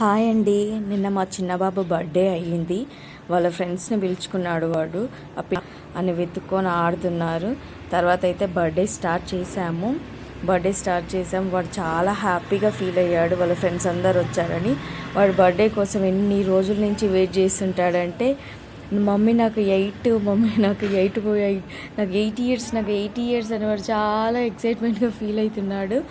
Hi అండి. నిన్న మా చిన్నబాబు బర్త్డే అయ్యింది. వాళ్ళ ఫ్రెండ్స్ని పిలుచుకున్నాడు వాడు. అని వెతుక్కొని ఆడుతున్నారు. తర్వాత అయితే బర్త్డే స్టార్ట్ చేశాము. బర్త్డే స్టార్ట్ చేసాం వాడు చాలా హ్యాపీగా ఫీల్ అయ్యాడు. వాళ్ళ ఫ్రెండ్స్ అందరు వచ్చారని. వాడు బర్త్డే కోసం ఎన్ని రోజుల నుంచి వెయిట్ చేస్తుంటాడంటే మమ్మీ నాకు ఎయిట్ మమ్మీ నాకు ఎయిట్ ఎయిట్ నాకు ఎయిట్ ఇయర్స్ నాకు ఎయిట్ ఇయర్స్ అని వాడు చాలా ఎక్సైట్మెంట్గా ఫీల్ అవుతున్నాడు.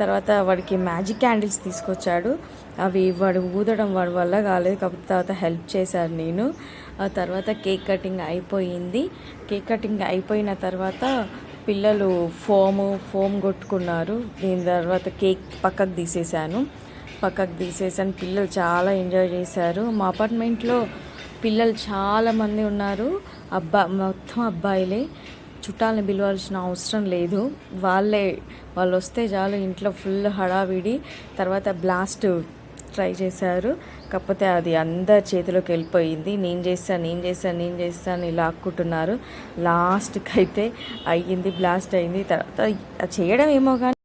తర్వాత వాడికి మ్యాజిక్ క్యాండిల్స్ తీసుకొచ్చాడు. అవి వాడు ఊదడం వాడి వల్ల కాలేదు కాకపోతే తర్వాత హెల్ప్ చేశాను నేను. ఆ తర్వాత కేక్ కటింగ్ అయిపోయింది. కేక్ కటింగ్ అయిపోయిన తర్వాత పిల్లలు ఫోము ఫోమ్ కొట్టుకున్నారు. దీని తర్వాత కేక్ పక్కకు తీసేశాను. పక్కకు తీసేసాను పిల్లలు చాలా ఎంజాయ్ చేశారు. మా అపార్ట్మెంట్లో పిల్లలు చాలామంది ఉన్నారు. అబ్బా మొత్తం అబ్బాయిలే. చుట్టాలని పిలవాల్సిన అవసరం లేదు. వాళ్ళే వాళ్ళు వస్తే చాలు ఇంట్లో ఫుల్ హడావిడి. తర్వాత బ్లాస్ట్ ట్రై చేశారు. కాకపోతే అది అందరి చేతిలోకి వెళ్ళిపోయింది. నేను చేస్తాను నేను చేస్తాను నేను చేస్తాను ఇలా ఆక్కుంటున్నారు లాస్ట్కి అయితే అయ్యింది బ్లాస్ట్ అయింది తర్వాత అది చేయడం ఏమో కానీ